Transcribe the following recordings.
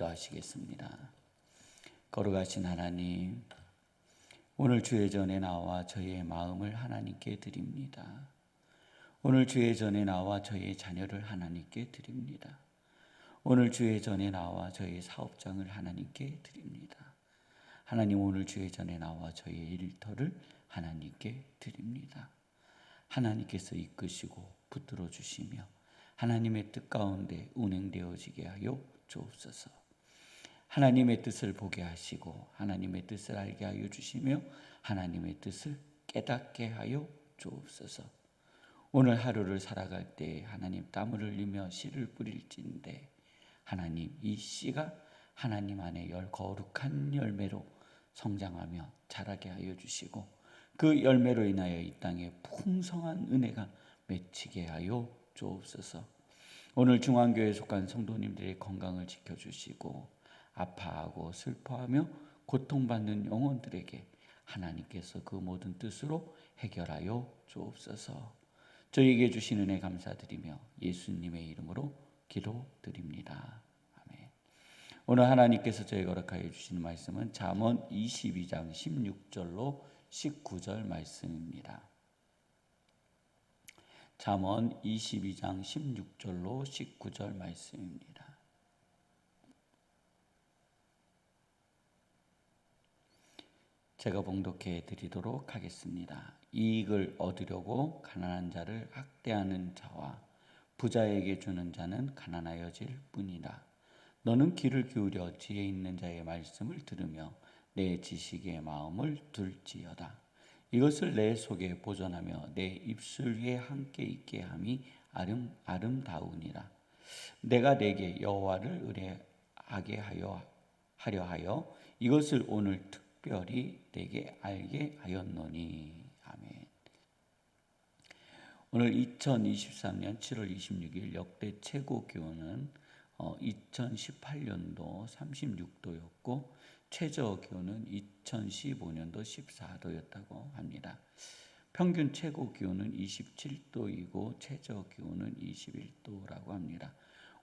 기도하시겠습니다. 걸어가신 하나님, 오늘 주의 전에 나와 저희의 마음을 하나님께 드립니다. 오늘 주의 전에 나와 저희의 자녀를 하나님께 드립니다. 오늘 주의 전에 나와 저희의 사업장을 하나님께 드립니다. 하나님 오늘 주의 전에 나와 저희의 일터를 하나님께 드립니다. 하나님께서 이끄시고 붙들어 주시며 하나님의 뜻 가운데 운행되어지게 하여 주옵소서. 하나님의 뜻을 보게 하시고 하나님의 뜻을 알게 하여 주시며 하나님의 뜻을 깨닫게 하여 주옵소서. 오늘 하루를 살아갈 때 하나님 땀을 흘리며 씨를 뿌릴진데 하나님 이 씨가 하나님 안에 열 거룩한 열매로 성장하며 자라게 하여 주시고 그 열매로 인하여 이 땅에 풍성한 은혜가 맺히게 하여 주옵소서. 오늘 중앙교회 속한 성도님들의 건강을 지켜 주시고 아파하고 슬퍼하며 고통받는 영혼들에게 하나님께서 그 모든 뜻으로 해결하여 주옵소서. 저에게 주신 은혜 감사드리며 예수님의 이름으로 기도드립니다. 아멘. 오늘 하나님께서 저에게 허락하여 주시는 말씀은 잠언 22장 16절로 19절 말씀입니다. 잠언 22장 16절로 19절 말씀입니다. 제가 봉독해 드리도록 하겠습니다. 이익을 얻으려고 가난한 자를 학대하는 자와 부자에게 주는 자는 가난하여질 뿐이라. 너는 귀를 기울여 지혜 있는 자의 말씀을 들으며 내 지식의 마음을 둘지어다. 이것을 내 속에 보존하며 내 입술 위에 함께 있게 함이 아름 아름다우니라. 내가 내게 여호와를 의뢰하게 하여 하려 하여 이것을 오늘 특 별히 내게 알게 하였노니. 아멘. 오늘 2023년 7월 26일 역대 최고 기온은 2018년도 36도였고 최저 기온은 2015년도 14도였다고 합니다. 평균 최고 기온은 27도이고 최저 기온은 21도라고 합니다.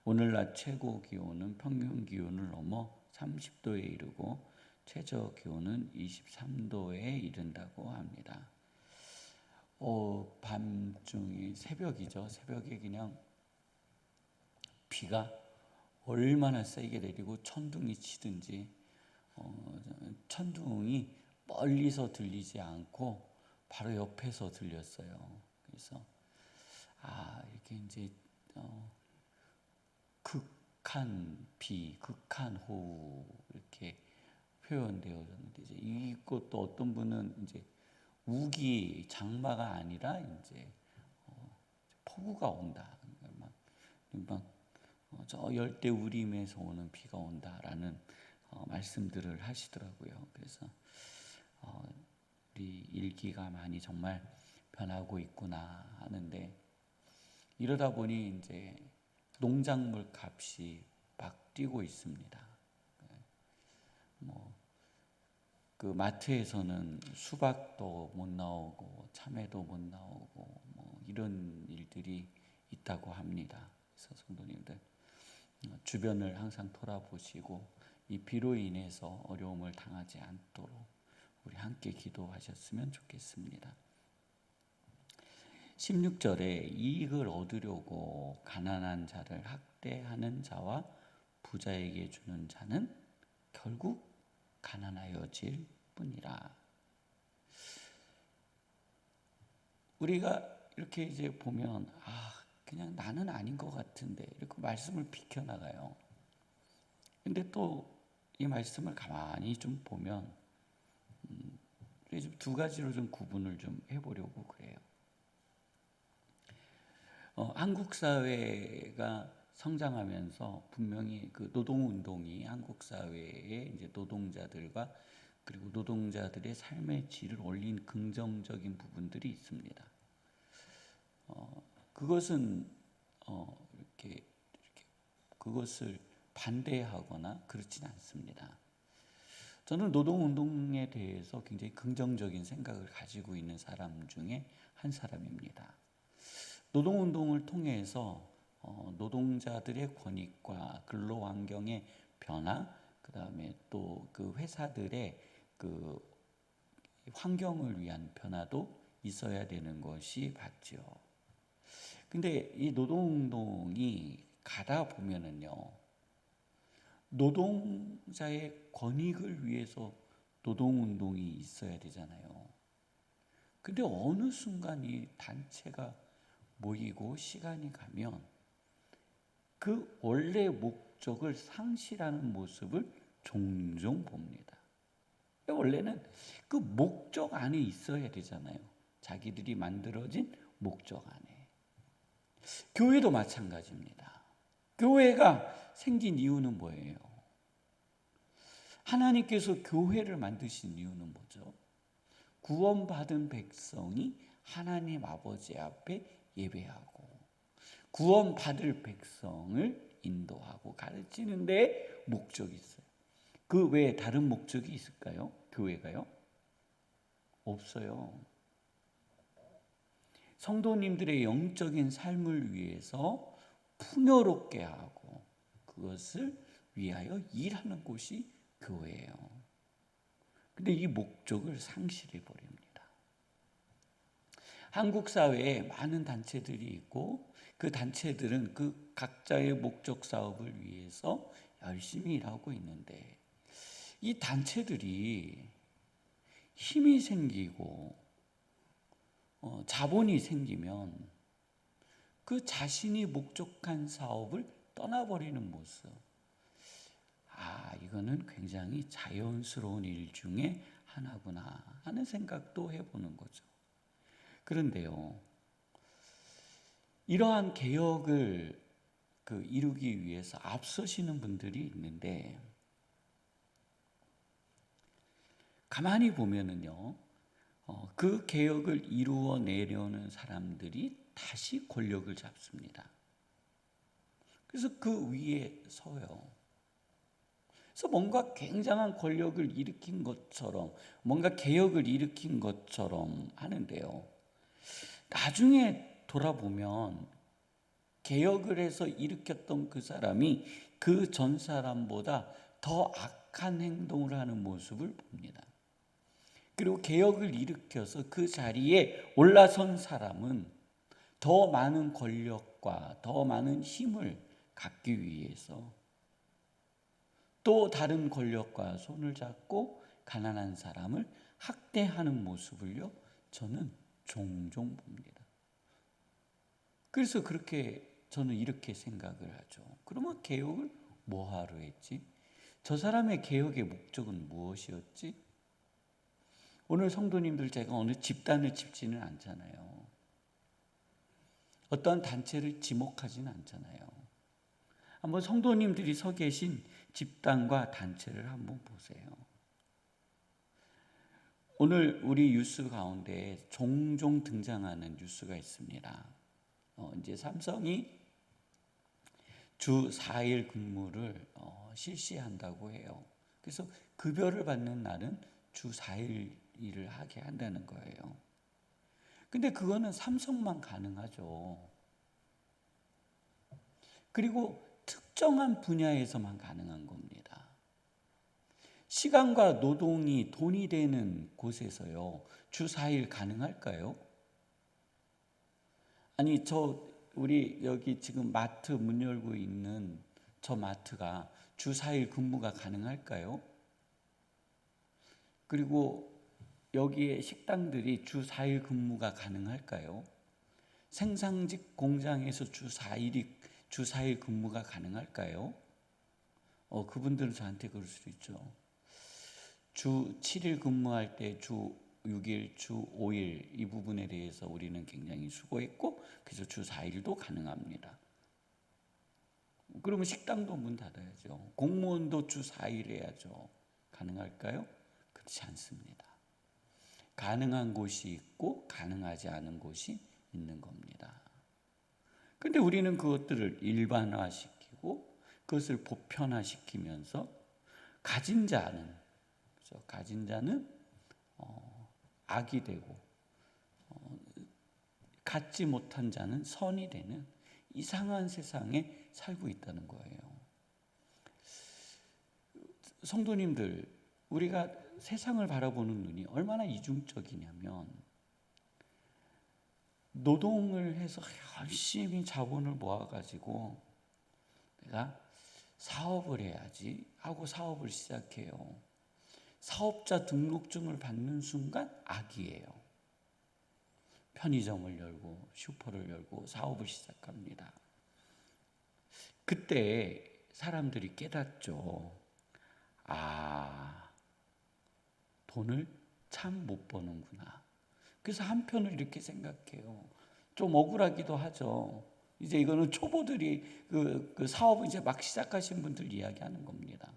오늘 낮 최고 기온은 평균 기온을 넘어 30도에 이르고 최저 기온은 23도에 이른다고 합니다. 어, 밤중이 새벽이죠. 새벽에 그냥 비가 얼마나 세게 내리고 천둥이 치든지 어, 천둥이 멀리서 들리지 않고 바로 옆에서 들렸어요. 그래서 아 이렇게 이제 어, 극한 비, 극한 호우 이렇게 표현되어졌는데 이제 이것 도 어떤 분은 이제 우기 장마가 아니라 이제 어, 폭우가 온다. 막, 막 어, 저 열대 우림에서 오는 비가 온다라는 어, 말씀들을 하시더라고요. 그래서 어, 우리 일기가 많이 정말 변하고 있구나 하는데 이러다 보니 이제 농작물 값이 막 뛰고 있습니다. 뭐 그 마트에서는 수박도 못 나오고 참외도 못 나오고 뭐 이런 일들이 있다고 합니다. 그래서 성도님들 어, 주변을 항상 돌아보시고 이 비로 인해서 어려움을 당하지 않도록 우리 함께 기도하셨으면 좋겠습니다. 16절에 이익을 얻으려고 가난한 자를 학대하는 자와 부자에게 주는 자는 결국 가난하여질 뿐이라. 우리가 이렇게 이제 보면 아 그냥 나는 아닌 것 같은데 이렇게 말씀을 비켜나가요. 근데 또 이 말씀을 가만히 좀 보면 음, 두 가지로 좀 구분을 좀 해보려고 그래요. 어, 한국 사회가 성장하면서 분명히 그 노동 운동이 한국 사회의 이제 노동자들과 그리고 노동자들의 삶의 질을 올린 긍정적인 부분들이 있습니다. 어, 그것은 어, 이렇게, 이렇게 그것을 반대하거나 그렇진 않습니다. 저는 노동운동에 대해서 굉장히 긍정적인 생각을 가지고 있는 사람 중에 한 사람입니다. 노동운동을 통해서 어, 노동자들의 권익과 근로 환경의 변화, 그 다음에 또 그 회사들의 그 환경을 위한 변화도 있어야 되는 것이 맞죠. 근데 이 노동운동이 가다 보면은요, 노동자의 권익을 위해서 노동운동이 있어야 되잖아요. 근데 어느 순간 이 단체가 모이고 시간이 가면 그 원래 목적을 상실하는 모습을 종종 봅니다. 원래는 그 목적 안에 있어야 되잖아요. 자기들이 만들어진 목적 안에. 교회도 마찬가지입니다. 교회가 생긴 이유는 뭐예요? 하나님께서 교회를 만드신 이유는 뭐죠? 구원받은 백성이 하나님 아버지 앞에 예배하고 구원받을 백성을 인도하고 가르치는데 목적이 있어요. 그 외에 다른 목적이 있을까요? 교회가요? 없어요. 성도님들의 영적인 삶을 위해서 풍요롭게 하고 그것을 위하여 일하는 곳이 교회예요. 근데 이 목적을 상실해 버립니다. 한국 사회에 많은 단체들이 있고 그 단체들은 그 각자의 목적 사업을 위해서 열심히 일하고 있는데 이 단체들이 힘이 생기고 어, 자본이 생기면 그 자신이 목적한 사업을 떠나버리는 모습. 아, 이거는 굉장히 자연스러운 일 중에 하나구나 하는 생각도 해보는 거죠. 그런데요, 이러한 개혁을 그 이루기 위해서 앞서시는 분들이 있는데, 가만히 보면은요, 어, 그 개혁을 이루어 내려는 사람들이 다시 권력을 잡습니다. 그래서 그 위에 서요. 그래서 뭔가 굉장한 권력을 일으킨 것처럼, 뭔가 개혁을 일으킨 것처럼 하는데요. 나중에 돌아보면 개혁을 해서 일으켰던 그 사람이 그 전 사람보다 더 악한 행동을 하는 모습을 봅니다. 그리고 개혁을 일으켜서 그 자리에 올라선 사람은 더 많은 권력과 더 많은 힘을 갖기 위해서 또 다른 권력과 손을 잡고 가난한 사람을 학대하는 모습을요, 저는 종종 봅니다. 그래서 그렇게 저는 이렇게 생각을 하죠. 그러면 개혁을 뭐하러 했지? 저 사람의 개혁의 목적은 무엇이었지? 오늘 성도님들 제가 어느 집단을 짚지는 않잖아요. 어떤 단체를 지목하지는 않잖아요. 한번 성도님들이 서 계신 집단과 단체를 한번 보세요. 오늘 우리 뉴스 가운데 종종 등장하는 뉴스가 있습니다. 어, 이제 삼성이 주 4일 근무를 어, 실시한다고 해요. 그래서 급여를 받는 날은 주 4일 일을 하게 한다는 거예요. 근데 그거는 삼성만 가능하죠. 그리고 특정한 분야에서만 가능한 겁니다. 시간과 노동이 돈이 되는 곳에서요, 주 4일 가능할까요? 아니, 저, 우리 여기 지금 마트 문 열고 있는 저 마트가 주 4일 근무가 가능할까요? 그리고 여기에 식당들이 주 4일 근무가 가능할까요? 생산직 공장에서 주 4일이 주 4일 근무가 가능할까요? 어, 그분들은 저한테 그럴 수도 있죠. 주 7일 근무할 때 주 6일, 주 5일 이 부분에 대해서 우리는 굉장히 수고했고 그래서 주 4일도 가능합니다. 그러면 식당도 문 닫아야죠. 공무원도 주 4일 해야죠. 가능할까요? 그렇지 않습니다. 가능한 곳이 있고 가능하지 않은 곳이 있는 겁니다. 근데 우리는 그것들을 일반화시키고 그것을 보편화시키면서 가진 자는 그렇죠? 가진 자는 어, 악이 되고 어, 갖지 못한 자는 선이 되는 이상한 세상에 살고 있다는 거예요. 성도님들 우리가 세상을 바라보는 눈이 얼마나 이중적이냐면 노동을 해서 열심히 자본을 모아가지고 내가 사업을 해야지 하고 사업을 시작해요. 사업자 등록증을 받는 순간 악이에요. 편의점을 열고 슈퍼를 열고 사업을 시작합니다. 그때 사람들이 깨닫죠. 아, 돈을 참 못 버는구나. 그래서 한편을 이렇게 생각해요. 좀 억울하기도 하죠. 이제 이거는 초보들이 그, 그 사업을 이제 막 시작하신 분들 이야기하는 겁니다.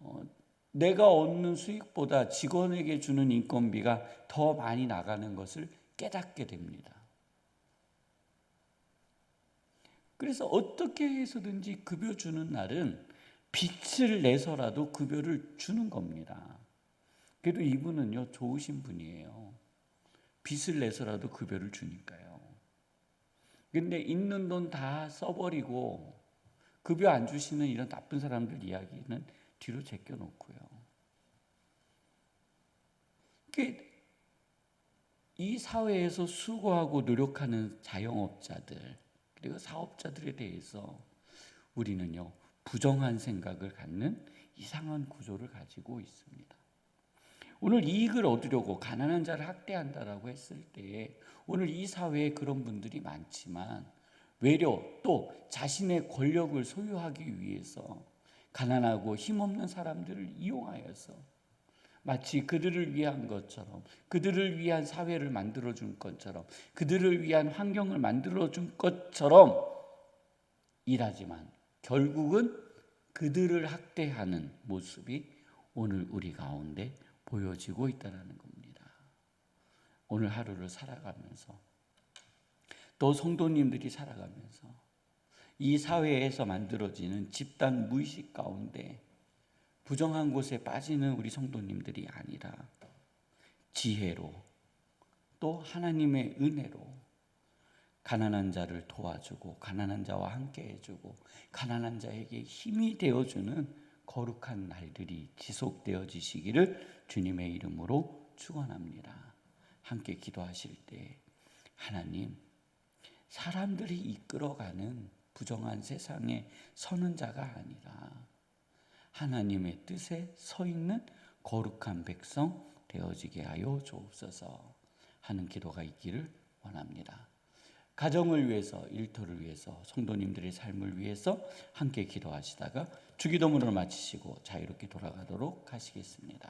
어, 내가 얻는 수익보다 직원에게 주는 인건비가 더 많이 나가는 것을 깨닫게 됩니다. 그래서 어떻게 해서든지 급여 주는 날은 빚을 내서라도 급여를 주는 겁니다. 그래도 이분은요, 좋으신 분이에요. 빚을 내서라도 급여를 주니까요. 근데 있는 돈 다 써버리고 급여 안 주시는 이런 나쁜 사람들 이야기는 뒤로 제껴놓고요. 이 사회에서 수고하고 노력하는 자영업자들 그리고 사업자들에 대해서 우리는요 부정한 생각을 갖는 이상한 구조를 가지고 있습니다. 오늘 이익을 얻으려고 가난한 자를 학대한다라고 했을 때 오늘 이 사회에 그런 분들이 많지만 외려 또 자신의 권력을 소유하기 위해서 가난하고 힘없는 사람들을 이용하여서 마치 그들을 위한 것처럼 그들을 위한 사회를 만들어 준 것처럼 그들을 위한 환경을 만들어 준 것처럼 일하지만 결국은 그들을 학대하는 모습이 오늘 우리 가운데 보여지고 있다는 겁니다. 오늘 하루를 살아가면서 또 성도님들이 살아가면서 이 사회에서 만들어지는 집단 무의식 가운데 부정한 곳에 빠지는 우리 성도님들이 아니라 지혜로 또 하나님의 은혜로 가난한 자를 도와주고 가난한 자와 함께 해주고 가난한 자에게 힘이 되어주는 거룩한 날들이 지속되어지시기를 주님의 이름으로 축원합니다. 함께 기도하실 때 하나님 사람들이 이끌어가는 부정한 세상에 서는 자가 아니라 하나님의 뜻에 서 있는 거룩한 백성 되어지게 하여 주옵소서 하는 기도가 있기를 원합니다. 가정을 위해서, 일터를 위해서, 성도님들의 삶을 위해서 함께 기도하시다가 주기도문을 마치시고 자유롭게 돌아가도록 하시겠습니다.